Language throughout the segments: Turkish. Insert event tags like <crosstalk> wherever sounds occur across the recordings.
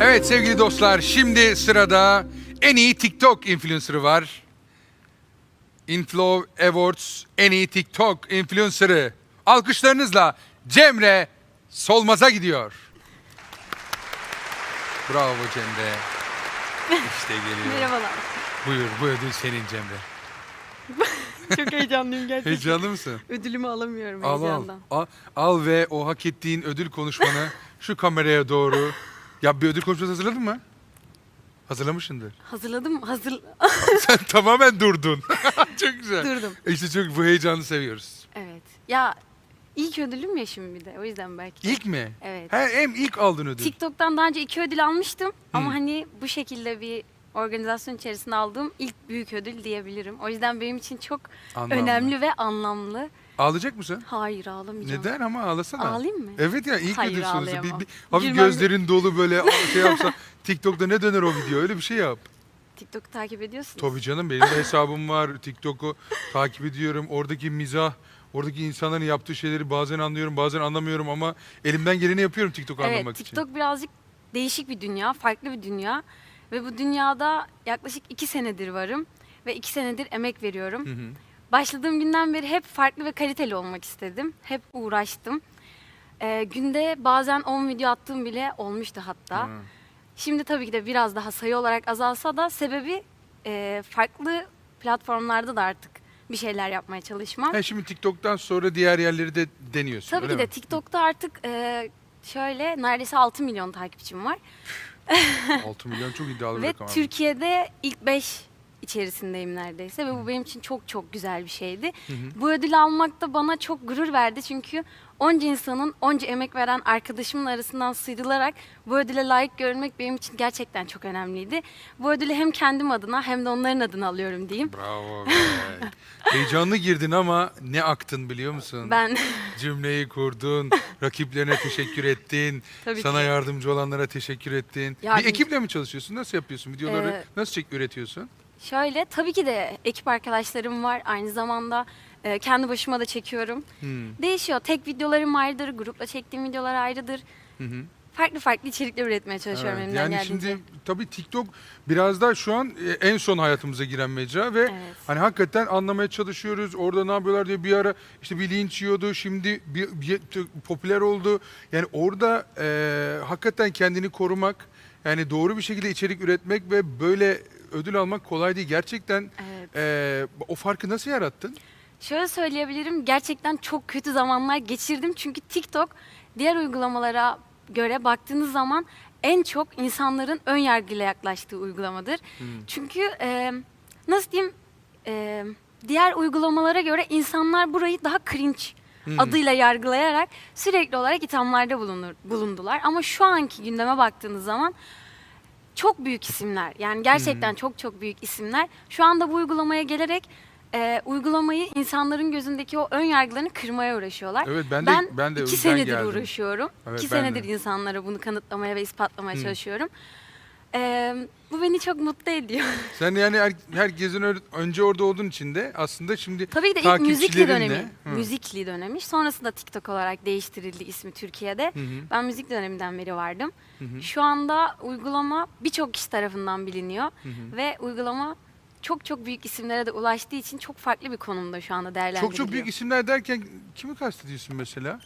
Evet sevgili dostlar şimdi sırada en iyi TikTok influencer'ı var. Inflow Awards en iyi TikTok influencer'ı. Alkışlarınızla Cemre Solmaz'a gidiyor. Bravo Cemre. İşte geliyor. Merhabalar. Buyur bu ödül senin Cemre. <laughs> Çok heyecanlıyım gerçekten. Heyecanlı mısın? Ödülümü alamıyorum Al al. heyecandan. al. Al ve o hak ettiğin ödül konuşmanı <laughs> şu kameraya doğru. Ya bir ödül konuşması hazırladın mı? Hazırlamışsındır. Hazırladım, hazır Sen <laughs> tamamen durdun. <laughs> çok güzel. durdum. İşte çok bu heyecanı seviyoruz. Evet. Ya ilk ödülüm ya şimdi bir de o yüzden belki. de. İlk mi? Evet. He, hem ilk aldın ödül. TikTok'tan daha önce iki ödül almıştım ama hani bu şekilde bir organizasyon içerisinde aldığım ilk büyük ödül diyebilirim. O yüzden benim için çok Anlamlı. önemli ve anlamlı. Ağlayacak mısın? Hayır ağlamayacağım. Neden ama ağlasana. Ağlayayım mı? Evet ya ilk Hayır, sorusu. Bir, ağlayamam. bir, hafif Gülmem- gözlerin dolu böyle şey yapsa <laughs> TikTok'ta ne döner o video öyle bir şey yap. TikTok'u takip ediyorsunuz. Tabii canım benim de hesabım var. TikTok'u takip ediyorum. Oradaki mizah, oradaki insanların yaptığı şeyleri bazen anlıyorum, bazen anlamıyorum ama elimden geleni yapıyorum TikTok'u Evet, anlamak için. TikTok birazcık değişik bir dünya, farklı bir dünya. Ve bu dünyada yaklaşık iki senedir varım. Ve iki senedir emek veriyorum. Hı hı. Başladığım günden beri hep farklı ve kaliteli olmak istedim. Hep uğraştım. Ee, günde bazen 10 video attığım bile olmuştu hatta. Hı. Şimdi tabii ki de biraz daha sayı olarak azalsa da sebebi e, farklı platformlarda da artık bir şeyler yapmaya çalışmam. Ha, şimdi TikTok'tan sonra diğer yerleri de deniyorsun. Tabii ki de mi? TikTok'ta artık e, şöyle neredeyse 6 milyon takipçim var. 6 milyon çok iddialı bir <laughs> Ve rakam. abi. Türkiye'de ilk 5 içerisindeyim neredeyse ve bu benim için çok çok güzel bir şeydi. Hı hı. Bu ödülü almak da bana çok gurur verdi çünkü onca insanın onca emek veren arkadaşımın arasından sıyrılarak bu ödüle layık görülmek benim için gerçekten çok önemliydi. Bu ödülü hem kendim adına hem de onların adına alıyorum diyeyim. Bravo be. <laughs> Heyecanlı girdin ama ne aktın biliyor musun? Ben Cümleyi kurdun, rakiplerine teşekkür ettin, tabii sana ki yardımcı olanlara teşekkür ettin. Yardımcı- Bir ekiple mi çalışıyorsun? Nasıl yapıyorsun? Videoları Ee, nasıl çek üretiyorsun? Şöyle tabii ki de ekip arkadaşlarım var aynı zamanda e, kendi başıma da çekiyorum. Hmm. Değişiyor. Tek videolarım ayrıdır, grupla çektiğim videolar ayrıdır. Hı hı. Farklı farklı içerikler üretmeye çalışıyorum Evet, elimden yani geldiğince. şimdi tabii TikTok biraz da şu an e, en son hayatımıza giren mecra ve Evet. hani hakikaten anlamaya çalışıyoruz. Orada ne yapıyorlar diye bir ara işte bir linç yiyordu. Şimdi bir, bir- popüler oldu. Yani orada e, hakikaten kendini korumak, yani doğru bir şekilde içerik üretmek ve böyle ödül almak kolay değil. Gerçekten Evet. e, o farkı nasıl yarattın? Şöyle söyleyebilirim. Gerçekten çok kötü zamanlar geçirdim. Çünkü TikTok diğer uygulamalara göre baktığınız zaman en çok insanların ön yargıyla yaklaştığı uygulamadır. Hmm. Çünkü e, nasıl diyeyim e, diğer uygulamalara göre insanlar burayı daha cringe Hmm. adıyla yargılayarak sürekli olarak ithamlarda bulunur, bulundular. Ama şu anki gündeme baktığınız zaman çok büyük isimler yani gerçekten çok çok büyük isimler şu anda bu uygulamaya gelerek e, uygulamayı insanların gözündeki o ön yargılarını kırmaya uğraşıyorlar. Evet ben de ben, ben de iki senedir geldim. uğraşıyorum. Evet, iki ben de. senedir insanlara bunu kanıtlamaya ve ispatlamaya Hı. çalışıyorum. E, bu beni çok mutlu ediyor. <laughs> Sen yani her, herkesin önce orada olduğun için de aslında şimdi Tabii ki de ilk müzikli Takipçilerinle- dönemi. Hı. Müzikli dönemi. Sonrasında TikTok olarak değiştirildi ismi Türkiye'de. Hı hı, Ben müzik döneminden beri vardım. hı hı, Şu anda uygulama birçok kişi tarafından biliniyor hı. ve uygulama çok çok büyük isimlere de ulaştığı için çok farklı bir konumda şu anda değerlendiriliyor. Çok çok büyük isimler derken kimi kastediyorsun mesela?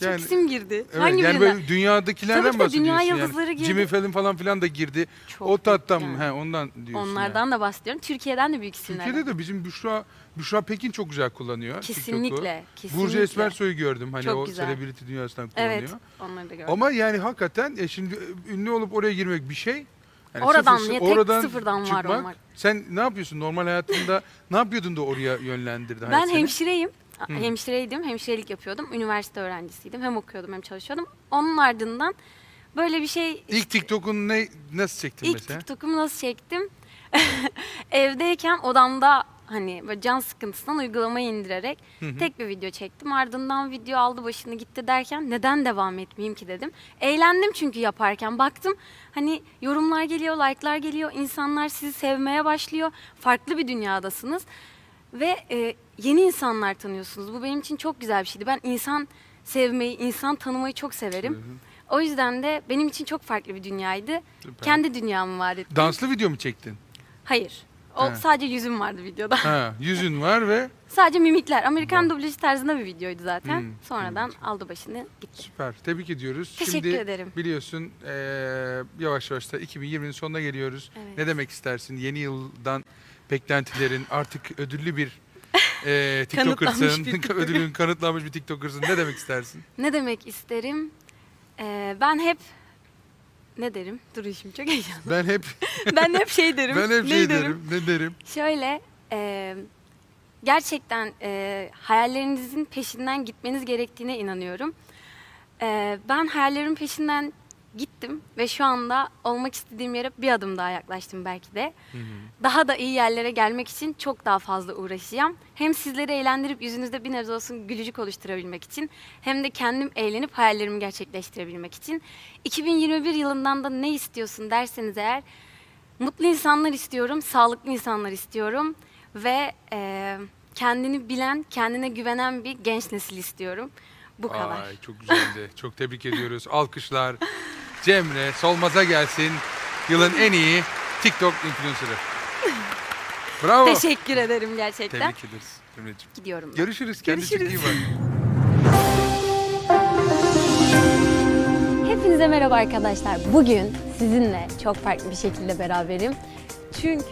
Birçok yani- isim girdi. Evet, Hangi yani birinden? böyle dünyadakilerden Tabii ki de bahsediyorsun dünya yani. yıldızları girdi. Jimmy Fallon falan filan da girdi. Çok o tattan büyük mı? yani. He, ondan diyorsun Onlardan da bahsediyorum. Türkiye'den de büyük yani. isimler. Türkiye'de de bizim Büşra, Büşra Pekin çok güzel kullanıyor TikTok'u. Kesinlikle. kesinlikle. Burcu Esmersoy'u gördüm hani Çok o güzel. celebrity dünyasından kullanıyor. Evet. Onları da gördüm. Ama yani hakikaten e, şimdi e, ünlü olup oraya girmek bir şey. Yani Oradan sıfır- ya, tek sıfırdan var çıkmak. olmak. Sen ne yapıyorsun normal hayatında? ne yapıyordun da oraya yönlendirdi hayat Ben seni? hemşireyim. Hı. Hemşireydim, hemşirelik yapıyordum. Üniversite öğrencisiydim. Hem okuyordum hem çalışıyordum. Onun ardından böyle bir şey... İlk TikTok'un ne nasıl çektin İlk mesela? TikTok'umu nasıl çektim? <laughs> Evdeyken odamda hani böyle can sıkıntısından uygulamayı indirerek Hı hı. tek bir video çektim. Ardından video aldı başını gitti derken neden devam etmeyeyim ki dedim. Eğlendim çünkü yaparken. Baktım hani yorumlar geliyor, like'lar geliyor. insanlar sizi sevmeye başlıyor. Farklı bir dünyadasınız. Ve e, yeni insanlar tanıyorsunuz. Bu benim için çok güzel bir şeydi. Ben insan sevmeyi, insan tanımayı çok severim. O yüzden de benim için çok farklı bir dünyaydı. Süper. Kendi dünyamı var ettim. Danslı video mu çektin? Hayır. O He. sadece yüzüm vardı videoda. Ha, yüzün var ve <laughs> sadece mimikler. Amerikan dublajı tarzında bir videoydu zaten. Hmm, Sonradan aldı başını gitti. süper. Tebrik ediyoruz. Teşekkür Şimdi ederim. biliyorsun eee, yavaş yavaş da 2020'nin sonuna geliyoruz. Evet. Ne demek istersin? Yeni yıldan beklentilerin artık ödüllü bir eee <laughs> TikToker'sın. Kanıtlanmış bir <laughs> Ödülün <laughs> kanıtlanmış bir TikToker'sın. Ne demek istersin? Ne demek isterim? Ee, ben hep ne derim? Dur şimdi çok heyecanlı. Ben hep ben hep şey derim. ben hep Ne şey derim. Ne derim? Şöyle e, gerçekten e, hayallerinizin peşinden gitmeniz gerektiğine inanıyorum. E, ben hayallerimin peşinden gittim ve şu anda olmak istediğim yere bir adım daha yaklaştım belki de. Daha da iyi yerlere gelmek için çok daha fazla uğraşacağım. Hem sizleri eğlendirip yüzünüzde bir nebze olsun gülücük oluşturabilmek için hem de kendim eğlenip hayallerimi gerçekleştirebilmek için. 2021 yılından da ne istiyorsun derseniz eğer Mutlu insanlar istiyorum, sağlıklı insanlar istiyorum ve e, kendini bilen, kendine güvenen bir genç nesil istiyorum. Bu kadar. Ay çok güzeldi. <laughs> çok tebrik ediyoruz. Alkışlar. Cemre Solmaz'a gelsin. Yılın en iyi TikTok influencer'ı. Bravo. Teşekkür ederim gerçekten. Tebrik ederiz Cemre'ciğim. Gidiyorum. ben. Görüşürüz. Kendine çok iyi Görüşürüz. bak. Hepinize merhaba arkadaşlar. Bugün sizinle çok farklı bir şekilde beraberim. Çünkü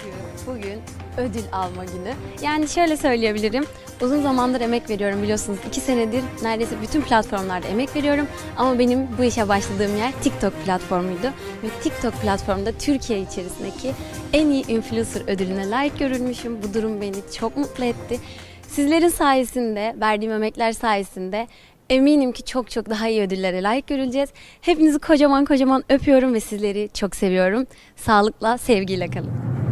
bugün ödül alma günü. Yani şöyle söyleyebilirim. Uzun zamandır emek veriyorum biliyorsunuz. iki senedir neredeyse bütün platformlarda emek veriyorum. Ama benim bu işe başladığım yer TikTok platformuydu. Ve TikTok platformunda Türkiye içerisindeki en iyi influencer ödülüne layık görülmüşüm. Bu durum beni çok mutlu etti. Sizlerin sayesinde, verdiğim emekler sayesinde eminim ki çok çok daha iyi ödüllere layık görüleceğiz. Hepinizi kocaman kocaman öpüyorum ve sizleri çok seviyorum. Sağlıkla, sevgiyle kalın.